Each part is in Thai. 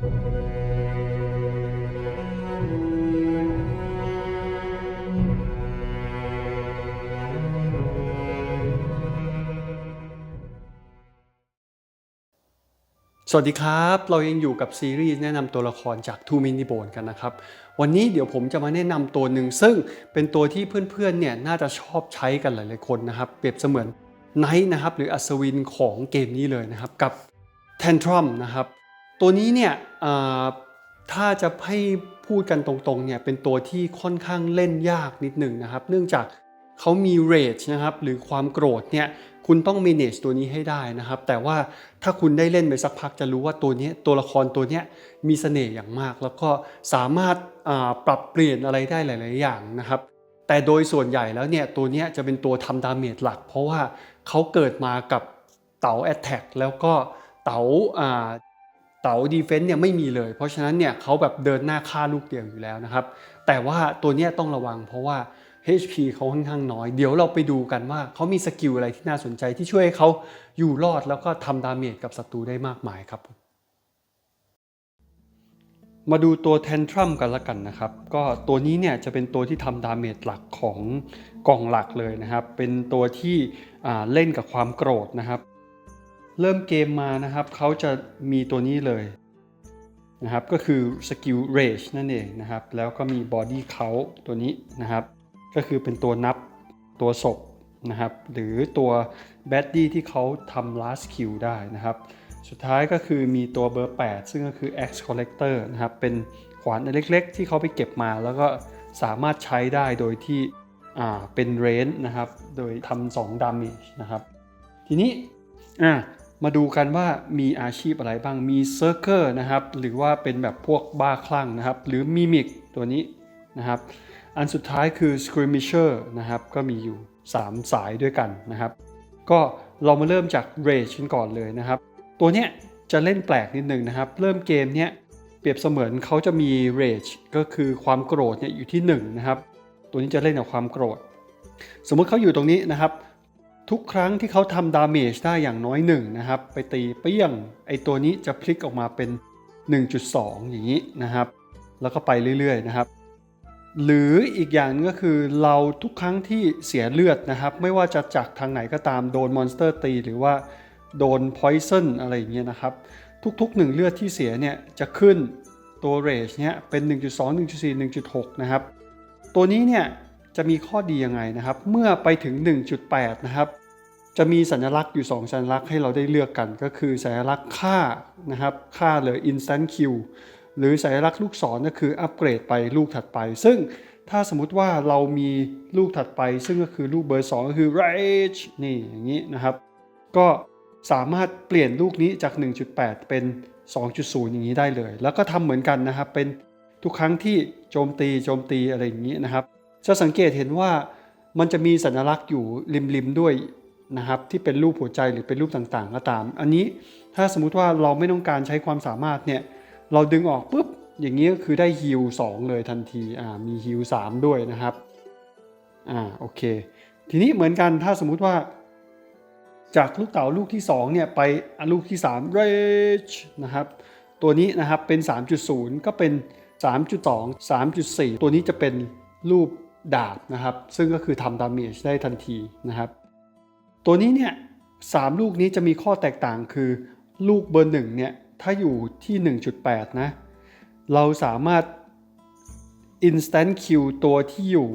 สวัสดีครับ เรายังอยู่กับซีรีส์แนะนำตัวละครจาก Two Mini Bone กันนะครับ วันนี้เดี๋ยวผมจะมาแนะนำตัวหนึ่งซึ่งเป็นตัวที่เพื่อนๆเนี่ยน่าจะชอบใช้กันหลายๆคนนะครับ เปรียบเสมือนไนท์นะครับหรืออัศวินของเกมนี้เลยนะครับ กับ Tantrum นะครับ ตัวนี้เนี่ยถ้าจะให้พูดกันตรงๆเนี่ยเป็นตัวที่ค่อนข้างเล่นยากนิดหนึ่งนะครับ เนื่องจากเขามี rage นะครับหรือความโกรธเนี่ยคุณต้อง manage ตัวนี้ให้ได้นะครับ แต่ว่าถ้าคุณได้เล่นไปสักพักจะรู้ว่าตัวนี้ตัวละครตัวนี้มีเสน่ห์อย่างมาก แล้วก็สามารถปรับเปลี่ยนอะไรได้หลาย ๆ อย่างนะครับแต่โดยส่วนใหญ่แล้วเนี่ยตัวนี้จะเป็นตัวทำดาเมจหลัก เพราะว่าเขาเกิดมากับเต๋า Attack แล้วก็เต๋าอ่า เต๋าดีเฟนต์เนี่ยไม่มีเลย เพราะฉะนั้นเนี่ยเขาแบบเดินหน้าฆ่าลูกเดียวอยู่แล้วนะครับ แต่ว่าตัวเนี้ยต้องระวังเพราะว่า HP เขาค่อนข้างน้อย เดี๋ยวเราไปดูกันว่าเขามีสกิลอะไรที่น่าสนใจที่ช่วยให้เขาอยู่รอดแล้วก็ทำดาเมจกับศัตรูได้มากมายครับมาดูตัวแทนทรัมกันละกันนะครับ ก็ตัวนี้เนี่ยจะเป็นตัวที่ทำดาเมจหลักของกล่องหลักเลยนะครับ เป็นตัวที่เล่นกับความโกรธนะครับ เริ่มเกมมานะครับเขาจะมีตัวนี้เลยนะครับก็คือสกิล rage นั่นเองนะครับแล้วก็มี body count ตัวนี้นะครับก็คือเป็นตัวนับตัวศพนะครับหรือตัว b a d d y ที่เขาทำ last kill ได้นะครับ สุดท้ายก็คือมีตัวเบอร์ 8 ซึ่งก็คือ Axe Collector นะครับเป็นขวานเล็กๆ ที่เขาไปเก็บมาแล้วก็สามารถใช้ได้โดยที่อ่าเป็นเรนนะครับ โดยทำ2 damage นะครับ ทีนี้อะ มาดูกันว่ามีอาชีพอะไรบ้าง มีเซอร์เกอร์นะครับ หรือว่าเป็นแบบพวกบ้าคลั่งนะครับ หรือมิมิกตัวนี้นะครับ อันสุดท้ายคือ Skirmisher นะครับ ก็มีอยู่ 3 สายด้วยกันนะครับ ก็เรามาเริ่มจาก Rage กันก่อนเลยนะครับ ตัวเนี้ยจะเล่นแปลกนิดนึงนะครับ เริ่มเกมเนี้ยเปรียบเสมือนเขาจะมี Rage ก็คือความโกรธเนี่ยอยู่ที่1นะครับ ตัวนี้จะเล่นกับความโกรธ สมมติเขาอยู่ตรงนี้นะครับ ทุกครั้งที่เขาทำดาเมจได้อย่างน้อย1นะครับ ไปตีเปี้ยง ไอตัวนี้จะพลิกออกมาเป็น 1.2 อย่างนี้นะครับ แล้วก็ไปเรื่อยๆนะครับ หรืออีกอย่างก็คือเราทุกครั้งที่เสียเลือดนะครับ ไม่ว่าจะจากทางไหนก็ตามโดนมอนสเตอร์ตี หรือว่าโดนพอยซันอะไรอย่างเงี้ยนะครับ ทุกๆ 1 เลือดที่เสียเนี่ยจะขึ้นตัวเรจเนี่ยเป็น 1.2 1.4 1.6 นะครับ ตัวนี้เนี่ยจะมีข้อดียังไงนะครับ เมื่อไปถึง 1.8 นะครับ จะมีสัญลักษณ์อยู่ 2 สัญลักษณ์ให้เราได้เลือกกัน ก็คือสัญลักษณ์ค่านะครับ ค่าเลย instant kill หรือสัญลักษณ์ลูกศรก็คืออัปเกรดไปลูกถัดไป ซึ่งถ้าสมมุติว่าเรามีลูกถัดไป ซึ่งก็คือลูกเบอร์ 2 ก็คือ rage นี่อย่างนี้นะครับ ก็สามารถเปลี่ยนลูกนี้จาก 1.8 เป็น 2.0 อย่างนี้ได้เลย แล้วก็ทำเหมือนกันนะครับ เป็นทุกครั้งที่โจมตีโจมตีอะไรอย่างนี้นะครับ จะสังเกตเห็นว่ามันจะมีสัญลักษณ์อยู่ริมๆด้วย นะครับที่เป็นรูปหัวใจหรือเป็นรูปต่างๆก็ตาม อันนี้ถ้าสมมุติว่าเราไม่ต้องการใช้ความสามารถเนี่ยเราดึงออกปุ๊บอย่างนี้ก็คือได้ฮิล2เลยทันทีอ่ามีฮิล3ด้วยนะครับอ่าโอเค ทีนี้เหมือนกันถ้าสมมุติว่า จากลูกเต๋าลูกที่2เนี่ยไปลูกที่3 rage นะครับตัวนี้นะครับเป็น 3.0 ก็เป็น 3.2 3.4 ตัวนี้จะเป็นรูปดาบนะครับ ซึ่งก็คือทำดาเมจได้ทันทีนะครับ ตัวนี้เนี่ยสามลูกนี้จะมีข้อแตกต่างคือ ลูกเบอร์หนึ่งเนี่ยถ้าอยู่ที่ 1.8 นะ เราสามารถ instant kill ตัวที่อยู่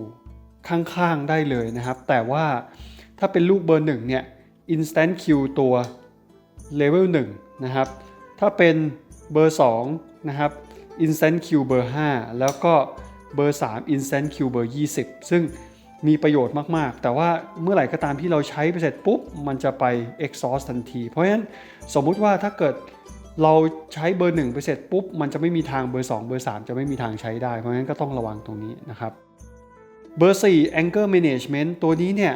ข้างๆได้เลยนะครับ แต่ว่าถ้าเป็นลูกเบอร์หนึ่งเนี่ย instant kill ตัว level 1นะครับ ถ้าเป็นเบอร์2นะครับ instant kill เบอร์ 5 แล้วก็เบอร์ 3 instant kill เบอร์ 20 ซึ่ง มีประโยชน์มากๆ แต่ว่าเมื่อไหร่ก็ตามที่เราใช้ไปเสร็จปุ๊บ มันจะไป exhaust ทันที เพราะฉะนั้นสมมุติว่าถ้าเกิดเราใช้เบอร์ 1 ไปเสร็จปุ๊บ มันจะไม่มีทางเบอร์ 2 เบอร์ 3 จะไม่มีทางใช้ได้ เพราะฉะนั้นก็ต้องระวังตรงนี้นะครับ เบอร์ 4 anger management ตัวนี้เนี่ย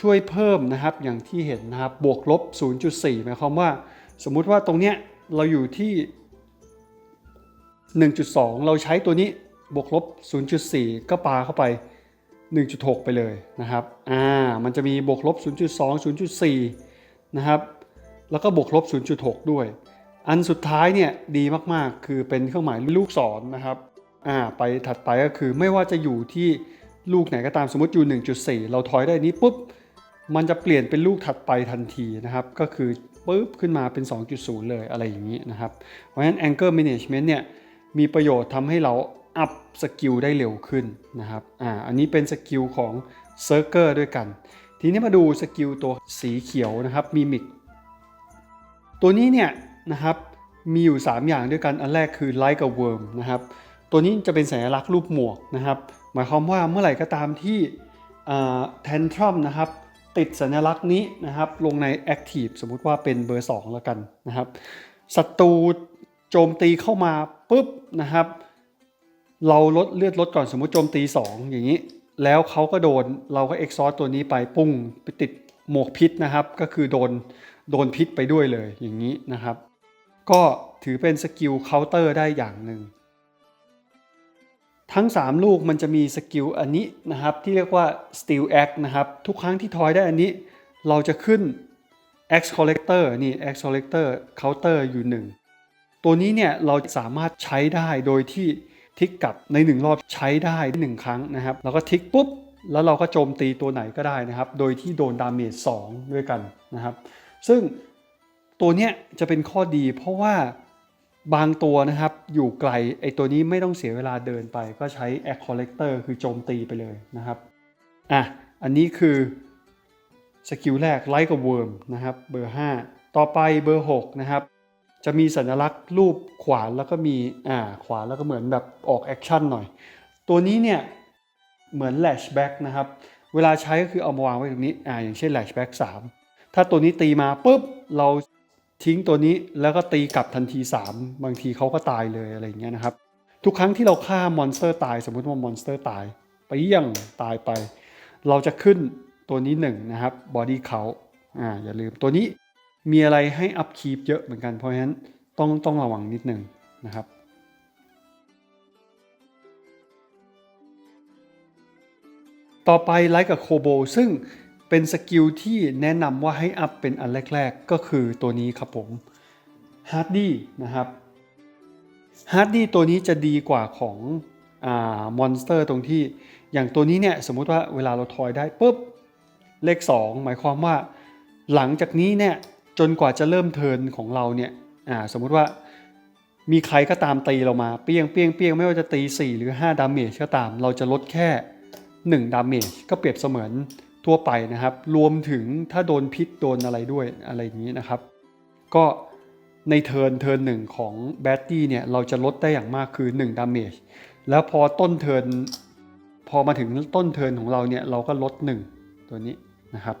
ช่วยเพิ่มนะครับอย่างที่เห็นนะครับบวกลบ 0.4 หมายความว่า สมมุติว่าตรงเนี้ยเราอยู่ที่ 1.2 เราใช้ตัวนี้บวกลบ 0.4 ก็ปาเข้าไป 1.6 ไปเลยนะครับ อ่า มันจะมีบวกลบ 0.2 0.4 นะครับ แล้วก็บวกลบ 0.6 ด้วย อันสุดท้ายเนี่ยดีมากๆ คือเป็นเครื่องหมายลูกศรนนะครับ อ่า ไปถัดไปก็คือไม่ว่าจะอยู่ที่ลูกไหนก็ตามสมมติอยู่ 1.4 เราถอยได้นี้ปุ๊บ มันจะเปลี่ยนเป็นลูกถัดไปทันทีนะครับ ก็คือปุ๊บขึ้นมาเป็น 2.0 เลยอะไรอย่างนี้นะครับ เพราะฉะนั้น Anchor Management เนี่ยมีประโยชน์ทำให้เรา อัพสกิลได้เร็วขึ้นนะครับอ่าอันนี้เป็นสกิลของ c i r c l e ด้วยกัน ทีนี้มาดูสกิลตัวสีเขียวนะครับ Mimic ตัวนี้เนี่ยนะครับมีอยู่ 3 อย่างด้วยกัน อันแรกคือ Like a Worm นะครับตัวนี้จะเป็นสัญลักษณ์รูปหมวกนะครับหมายความว่าเมื่อไหร่ก็ตามที่แทนทรัมนะครับติดสัญลักษณ์นี้นะครับลงใน Active สมมุติว่าเป็นเบอร์ 2 แล้วกันนะครับศัตรูโจมตีเข้ามาปุ๊บนะครับ เราลดเลือดลดก่อนสมมติโจมตี 2 อย่างนี้ แล้วเขาก็โดนเราก็ exhaust ตัวนี้ไปปุ้งไปติดหมวกพิษนะครับ ก็คือโดนโดนพิษไปด้วยเลยอย่างนี้นะครับ ก็ถือเป็นสกิลเคาน์เตอร์ได้อย่างหนึ่งทั้ง 3 ลูกมันจะมีสกิลอันนี้นะครับ ที่เรียกว่า Steel Axe นะครับ ทุกครั้งที่ทอยได้อันนี้ เราจะขึ้น Axe Collector นี่ Axe Collector Counter อยู่ 1 ตัวนี้เนี่ยเราสามารถใช้ได้โดยที่ ทิกกลับในหนึ่งรอบใช้ได้หนึ่งครั้งนะครับ แล้วก็ทิกปุ๊บ แล้วเราก็โจมตีตัวไหนก็ได้นะครับ โดยที่โดนดาเมจ2ด้วยกันนะครับ ซึ่งตัวเนี้ยจะเป็นข้อดีเพราะว่าบางตัวนะครับอยู่ไกลไอตัวนี้ไม่ต้องเสียเวลาเดินไป ก็ใช้ Act Collector คือโจมตีไปเลยนะครับอะอันนี้คือสกิลแรกไลค์กับเวิร์มนะครับเบอร์ 5 ต่อไปเบอร์ 6 นะครับ จะมีสัญลักษณ์รูปขวานแล้วก็มีอ่าขวานแล้วก็เหมือนแบบออกแอคชั่นหน่อย ตัวนี้เนี่ยเหมือน lashback นะครับ เวลาใช้ก็คือเอามาวางไว้ตรงนี้อ่าอย่างเช่น lashback 3ถ้าตัวนี้ตีมาปุ๊บเราทิ้งตัวนี้แล้วก็ตีกลับทันที 3 บางทีเขาก็ตายเลยอะไรอย่างเงี้ยนะครับ ทุกครั้งที่เราฆ่ามอนสเตอร์ตาย สมมุติว่ามอนสเตอร์ตายไปเยี่ยงตายไป เราจะขึ้นตัวนี้1นะครับบอดี้เขาอ่าอย่าลืมตัวนี้ มีอะไรให้อัพคีปเยอะเหมือนกัน เพราะฉะนั้นต้องต้องระวังนิดหนึ่งนะครับต่อไปไลค์กับโคโบซึ่งเป็นสกิลที่แนะนำว่าให้อัพเป็นอันแรก ๆ ก็คือตัวนี้ครับผมฮาร์ดดี้นะครับฮาร์ดดี้ตัวนี้จะดีกว่าของอ่ามอนสเตอร์ตรงที่อย่างตัวนี้เนี่ยสมมุติว่าเวลาเราทอยได้ปุ๊บเลข 2 หมายความว่า หลังจากนี้เนี่ย จนกว่าจะเริ่มเทินของเราเนี่ยอ่าสมมุติว่ามีใครก็ตามตีเรามาเปี้ยงเปี้ยงเปี้ยงไม่ว่าจะตี 4 หรือ 5 ดาเมจก็ตาม เราจะลดแค่ 1 ดาเมจก็เปรียบเสมือนทั่วไปนะครับ รวมถึงถ้าโดนพิษโดนอะไรด้วยอะไรอย่างนี้นะครับ ก็ในเทิร์นเทิร์นหนึ่งของแบตตี้เนี่ยเราจะลดได้อย่างมากคือ 1 ดาเมจแล้วพอต้นเทิร์นพอมาถึงต้นเทิร์นของเราเนี่ยเราก็ลด 1 ตัวนี้นะครับ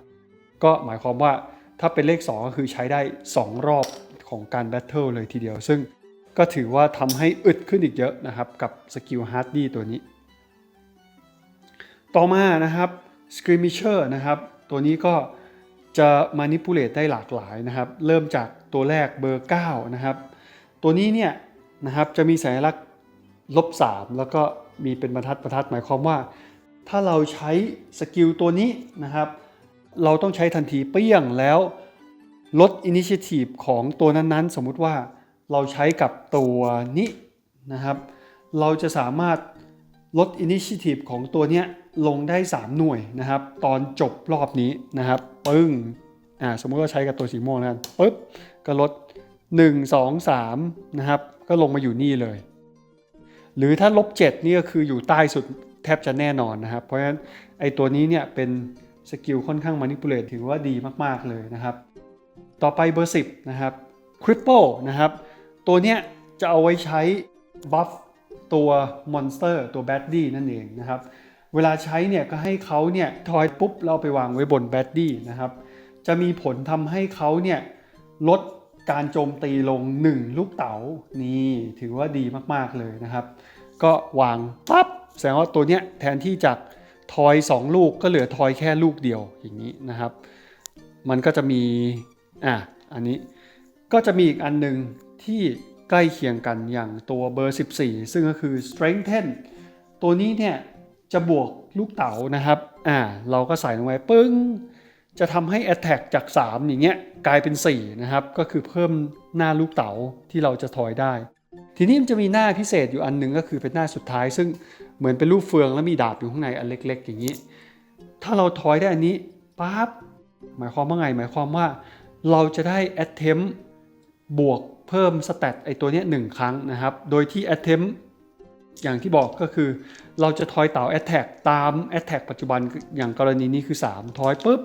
ก็หมายความว่า ถ้าเป็นเลข 2 ก็คือใช้ได้ 2 รอบของการแบทเทิลเลยทีเดียว ซึ่งก็ถือว่าทำให้อึดขึ้นอีกเยอะนะครับกับสกิลฮาร์ดดี้ตัวนี้ ต่อมานะครับ Skirmisher นะครับ ตัวนี้ก็จะ manipulate ได้หลากหลายนะครับ เริ่มจากตัวแรกเบอร์ 9 นะครับ ตัวนี้เนี่ยนะครับจะมีสัญลักษณ์ลบ 3 แล้วก็มีเป็นบรรทัดบรรทัดหมายความว่า ถ้าเราใช้สกิลตัวนี้นะครับ เราต้องใช้ทันทีเปี้ยงแล้วลด Initiative ของตัวนั้นๆ สมมุติว่าเราใช้กับตัวนี้นะครับ เราจะสามารถลด Initiative ของตัวเนี้ยลงได้ 3 หน่วยนะครับ ตอนจบรอบนี้นะครับ ปึ้งอ่าสมมติว่าใช้กับตัวสีม่วงนั้นปึ๊บก็ลด 1 2 3นะครับ ก็ลงมาอยู่นี่เลย หรือถ้าลบ7นี่ก็คืออยู่ใต้สุดแทบจะแน่นอนนะครับ เพราะฉะนั้นไอตัวนี้เนี่ยเป็น สกิลค่อนข้าง manipulate ถือว่าดีมากๆเลยนะครับ ต่อไปเบอร์ 10 นะครับ Cripple นะครับ ตัวเนี้ยจะเอาไว้ใช้บัฟตัวมอนสเตอร์ตัวแบดดี้นั่นเองนะครับ เวลาใช้เนี่ยก็ให้เขาเนี่ยทอยปุ๊บเราเอาไปวางไว้บนแบดดี้นะครับ จะมีผลทำให้เขาเนี่ยลดการโจมตีลง 1 ลูกเต๋านี่ถือว่าดีมากๆเลยนะครับ ก็วางปั๊บแสดงว่าตัวเนี้ยแทนที่จาก ทอย 2 ลูกก็เหลือทอยแค่ลูกเดียวอย่างนี้นะครับ มันก็จะมีอะอันนี้ก็จะมีอีกอันหนึ่งที่ใกล้เคียงกันอย่างตัวเบอร์ 14 ซึ่งก็คือ strengthen ตัวนี้เนี่ยจะบวกลูกเต๋านะครับอ่าเราก็ใส่ลงไปปึ้ง จะทำให้ Attack จาก 3 อย่างเงี้ยกลายเป็น 4 นะครับ ก็คือเพิ่มหน้าลูกเต๋าที่เราจะทอยได้ ทีนี้มันจะมีหน้าพิเศษอยู่อันหนึงก็คือเป็นหน้าสุดท้าย ซึ่ง เหมือนเป็นรูปเฟืองแล้วมีดาบอยู่ข้างในอันเล็ก ๆ อย่างนี้ ถ้าเราทอยได้อันนี้ปั๊บหมายความว่าไง หมายความว่าเราจะได้ attempt บวกเพิ่มสเตตไอตัวนี้หนึ่งครั้งนะครับ โดยที่ attempt อย่างที่บอกก็คือ เราจะทอยเต่า attack ตาม attack ปัจจุบันอย่างกรณีนี้คือ 3 ทอยปุ๊บ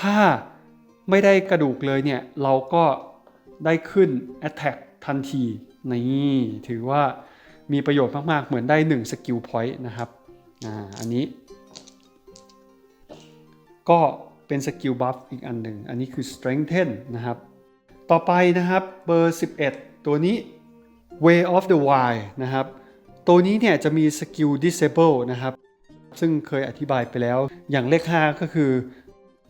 ถ้าไม่ได้กระดูกเลยเนี่ย เราก็ได้ขึ้น attack ทันที นี่ถือว่า มีประโยชน์มากๆ เหมือนได้1 skill point นะครับอ่าอันนี้ ก็เป็นสกิลบัฟอีกอันหนึ่ง อันนี้คือ strengthen นะครับ ต่อไปนะครับเบอร์ 11 ตัวนี้ way of the wild นะครับ ตัวนี้เนี่ยจะมีสกิล disable นะครับ ซึ่งเคยอธิบายไปแล้ว อย่างเลข 5 ก็คือ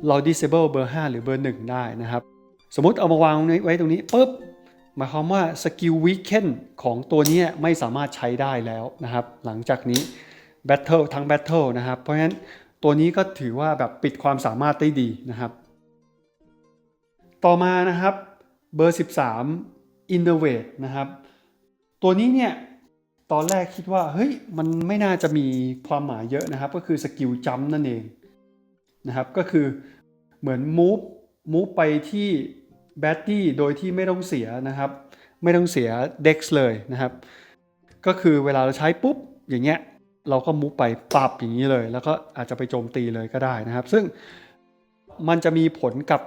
เรา disable เบอร์ 5 หรือเบอร์ 1 ได้นะครับ สมมติเอามาวางไว้ตรงนี้ปุ๊บ หมายความว่าสกิล weaken ของตัวนี้ไม่สามารถใช้ได้แล้วนะครับ หลังจากนี้ battle ทั้ง battle นะครับ เพราะฉะนั้นตัวนี้ก็ถือว่าแบบปิดความสามารถได้ดีนะครับ ต่อมานะครับเบอร์ 13 innovate นะครับ ตัวนี้เนี่ยตอนแรกคิดว่าเฮ้ยมันไม่น่าจะมีความหมายเยอะนะครับ ก็คือสกิลจัมนั่นเองนะครับ ก็คือเหมือน move move ไปที่ b a d d y โดยที่ไม่ต้องเสียนะครับ ไม่ต้องเสีย dex เลยนะครับ ก็คือเวลาเราใช้ปุ๊บอย่างเงี้ยเราก็มุฟไปปรับอย่างนี้เลย แล้วก็อาจจะไปโจมตีเลยก็ได้นะครับ ซึ่งมันจะมีผลกับ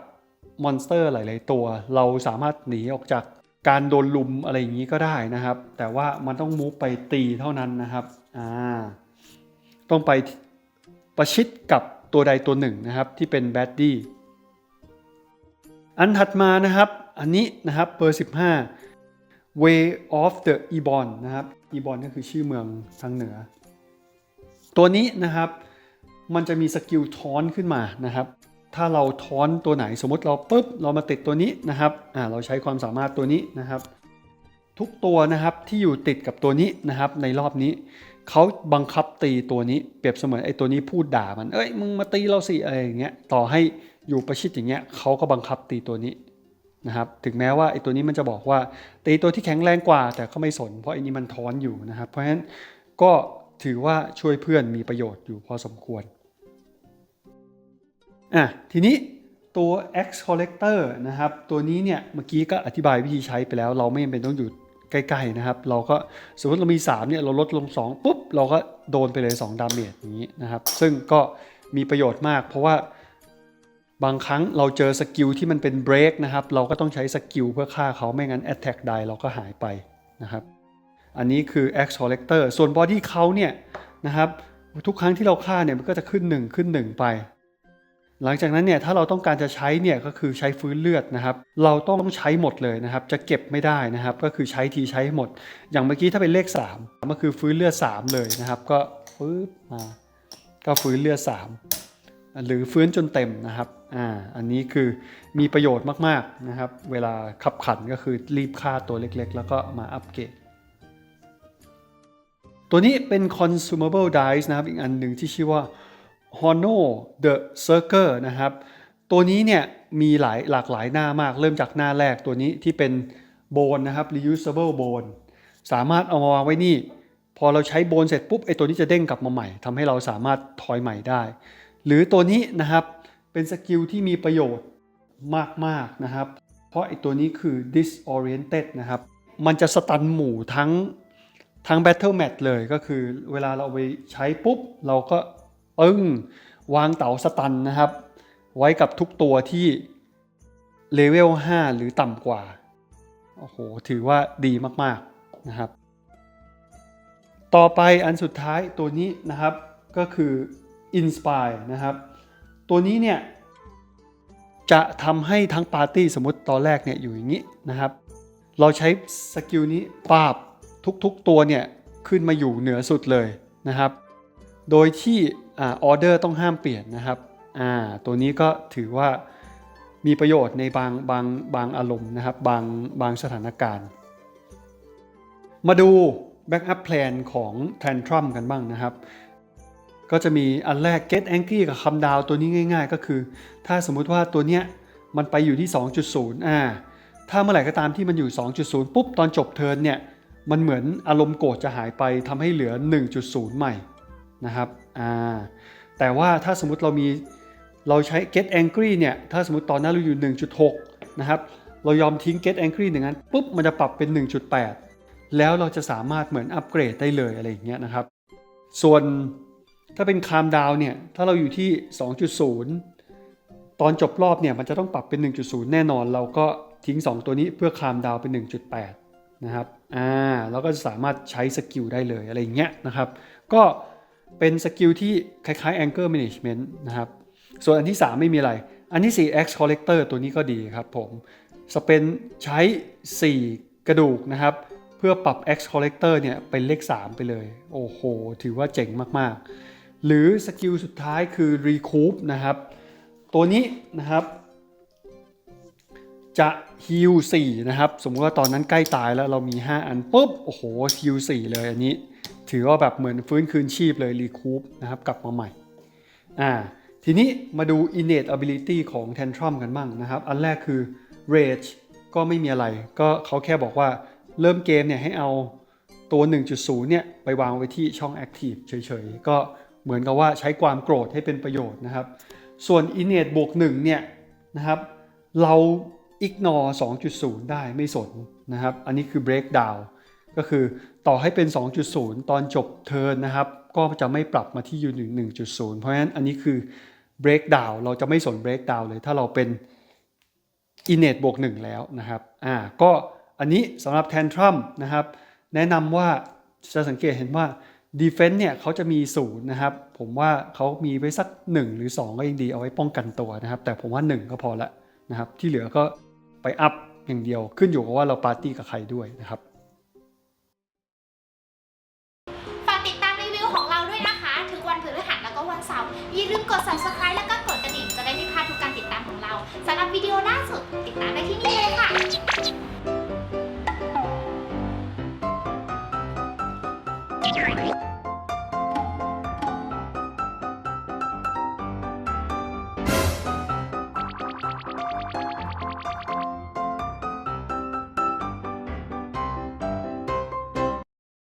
มอนสเตอร์หลาย ๆ ตัว เราสามารถหนีออกจากการโดนลุมอะไรอย่างนี้ก็ได้นะครับ แต่ว่ามันต้องมุฟไปตีเท่านั้นนะครับอ่าต้องไปประชิดกับตัวใดตัวหนึ่งนะครับที่เป็นแบดดี้ อันถัดมานะครับ อันนี้นะครับเบอร์15 Way of the Ebon นะครับ Ebon ก็คือชื่อเมืองทางเหนือ ตัวนี้นะครับมันจะมีสกิลทอนขึ้นมานะครับ ถ้าเราทอนตัวไหนสมมติเราปุ๊บเรามาติดตัวนี้นะครับอ่าเราใช้ความสามารถตัวนี้นะครับ ทุกตัวนะครับที่อยู่ติดกับตัวนี้นะครับ ในรอบนี้เขาบังคับตีตัวนี้เปรียบเสมือนไอ้ตัวนี้พูดด่ามันเอ้ยมึงมาตีเราสิอะไรอย่างเงี้ยต่อให้ อยู่ประชิดอย่างเงี้ยเขาก็บังคับตีตัวนี้นะครับถึงแม้ว่าไอ้ตัวนี้มันจะบอกว่าตีตัวที่แข็งแรงกว่า แต่ก็ไม่สน เพราะไอ้นี้มันท้อนอยู่นะครับ เพราะฉะนั้นก็ถือว่าช่วยเพื่อนมีประโยชน์อยู่พอสมควรอะทีนี้ตัว X Collector นะครับ ตัวนี้เนี่ยเมื่อกี้ก็อธิบายวิธีใช้ไปแล้ว เราไม่จำเป็นต้องอยู่ใกล้ๆนะครับ เราก็สมมติเรามี3เนี่ยเราลดลง 2 ปุ๊บ เราก็โดนไปเลย 2 ดาเมจอย่างนี้นะครับ ซึ่งก็มีประโยชน์มากเพราะว่า บางครั้งเราเจอสกิลที่มันเป็นเบรกนะครับ เราก็ต้องใช้สกิลเพื่อฆ่าเขาไม่งั้น Attack ได้เราก็หายไปนะครับ อันนี้คือ X Collector ส่วน Body เขาเนี่ยนะครับทุกครั้งที่เราฆ่าเนี่ยมันก็จะขึ้น 1 ขึ้น 1 ไป หลังจากนั้นเนี่ยถ้าเราต้องการจะใช้เนี่ยก็คือใช้ฟื้นเลือดนะครับ เราต้องใช้หมดเลยนะครับ จะเก็บไม่ได้นะครับ ก็คือใช้ทีใช้หมด อย่างเมื่อกี้ถ้าเป็นเลข3ก็คือฟื้นเลือด 3 เลยนะครับ ก็ปึ๊บมาก็ฟื้นเลือด 3 หรือฟื้นจนเต็มนะครับ อ่าอันนี้คือมีประโยชน์มากๆนะครับ เวลาขับขันก็คือรีบฆ่าตัวเล็กๆ แล้วก็มาอัปเกรดตัวนี้เป็น consumable dice นะครับ อีกอันหนึ่งที่ชื่อว่า Hono the Circle นะครับ ตัวนี้เนี่ยมีหลายหลากหลายหน้ามาก เริ่มจากหน้าแรกตัวนี้ที่เป็นโบนนะครับ reusable bone สามารถเอามาวางไว้นี่ พอเราใช้โบนเสร็จปุ๊บไอตัวนี้จะเด้งกลับมาใหม่ทำให้เราสามารถทอยใหม่ได้ หรือตัวนี้นะครับ เป็นสกิลที่มีประโยชน์มากๆนะครับ เพราะไอตัวนี้คือ disoriented นะครับ มันจะสตันหมู่ทั้งทั้ง Battle Match เลยก็คือเวลาเราไปใช้ปุ๊บ เราก็ปึ้งวางเต๋าสตันนะครับ ไว้กับทุกตัวที่เลเวล 5 หรือต่ำกว่า โอ้โห ถือว่าดีมากๆนะครับ ต่อไปอันสุดท้ายตัวนี้นะครับก็คือ Inspire นะครับ ตัวนี้เนี่ยจะทำให้ทั้งปาร์ตี้สมมติตอนแรกเนี่ยอยู่อย่างนี้นะครับ เราใช้สกิลนี้ปราบทุกๆตัวเนี่ยขึ้นมาอยู่เหนือสุดเลยนะครับ โดยที่ออเดอร์ต้องห้ามเปลี่ยนนะครับอ่าตัวนี้ก็ถือว่ามีประโยชน์ในบางบางบางอารมณ์นะครับบางบางสถานการณ์ มาดู Backup Plan ของ Tantrum กันบ้างนะครับ ก็จะมีอันแรก get angry กับ come down ตัวนี้ง่าย ๆ ก็คือ ถ้าสมมุติว่าตัวเนี้ยมันไปอยู่ที่ 2.0 อ่า ถ้าเมื่อไหร่ก็ตามที่มันอยู่ 2.0 ปุ๊บ ตอนจบเทิร์นเนี่ย มันเหมือนอารมณ์โกรธจะหายไปทำให้เหลือ 1.0 ใหม่นะครับ อ่า แต่ว่าถ้าสมมุติเรามี เราใช้ get angry เนี่ย ถ้าสมมติตอนนั้นเราอยู่ 1.6 นะครับ เรายอมทิ้ง get angry อย่างนั้นปุ๊บ มันจะปรับเป็น 1.8 แล้วเราจะสามารถเหมือนอัปเกรดได้เลยอะไรอย่างเงี้ยนะครับ ส่วน ถ้าเป็น calm down เนี่ยถ้าเราอยู่ที่ 2.0 ตอนจบรอบเนี่ยมันจะต้องปรับเป็น 1.0 แน่นอน เราก็ทิ้ง 2 ตัวนี้เพื่อ calm down เป็น 1.8 นะครับอ่าแล้วก็จะสามารถใช้สกิลได้เลยอะไรอย่างเงี้ยนะครับก็เป็นสกิลที่คล้ายๆ anger management นะครับส่วนอันที่ 3 ไม่มีอะไร อันที่ 4 X collector ตัวนี้ก็ดีครับผมสเปนใช้ 4 กระดูกนะครับเพื่อปรับ X collector เนี่ยเป็นเลข 3 ไปเลย โอ้โห ถือว่าเจ๋งมาก ๆ หรือสกิลสุดท้ายคือ recoup นะครับ ตัวนี้นะครับ จะฮิล4นะครับ สมมติว่าตอนนั้นใกล้ตายแล้วเรามี 5 อันปุ๊บ โอ้โหฮิล4เลยอันนี้ ถือว่าแบบเหมือนฟื้นคืนชีพเลย recoup นะครับ กลับมาใหม่อ่าทีนี้มาดู innate ability ของ tantrum กันบ้างนะครับ อันแรกคือ rage ก็ไม่มีอะไร ก็เขาแค่บอกว่าเริ่มเกมเนี่ยให้เอาตัว 1.0 เนี่ย ไปวางไว้ที่ช่อง active เฉยๆ ก็ เหมือนกับว่าใช้ความโกรธให้เป็นประโยชน์นะครับ ส่วน innate บวก1เนี่ยนะครับเรา ignore 2.0 ได้ไม่สนนะครับ อันนี้คือ breakdown ก็คือต่อให้เป็น 2.0 ตอนจบเทิร์นนะครับ ก็จะไม่ปรับมาที่ยูนิต1.0 เพราะฉะนั้นอันนี้คือ breakdown เราจะไม่สน breakdown เลยถ้าเราเป็น innate บวก1แล้วนะครับอ่าก็อันนี้สำหรับ tantrum นะครับ แนะนำว่าจะสังเกตเห็นว่า defense เนี่ยเขาจะมีศูนย์นะครับ ผมว่าเขามีไว้สัก 1 หรือ 2 ก็ยังดีเอาไว้ป้องกันตัวนะครับ แต่ผมว่า 1 ก็พอละนะครับ ที่เหลือก็ไปอัพอย่างเดียวขึ้นอยู่กับว่าเราปาร์ตี้กับใครด้วยนะครับ ฝากติดตามรีวิวของเราด้วยนะคะทุกวันพฤหัสแล้วก็วันเสาร์อย่าลืมกด subscribe แล้วก็กดกระดิ่งจะได้ไม่พลาดทุกการติดตามของเราสำหรับวิดีโอล่าสุด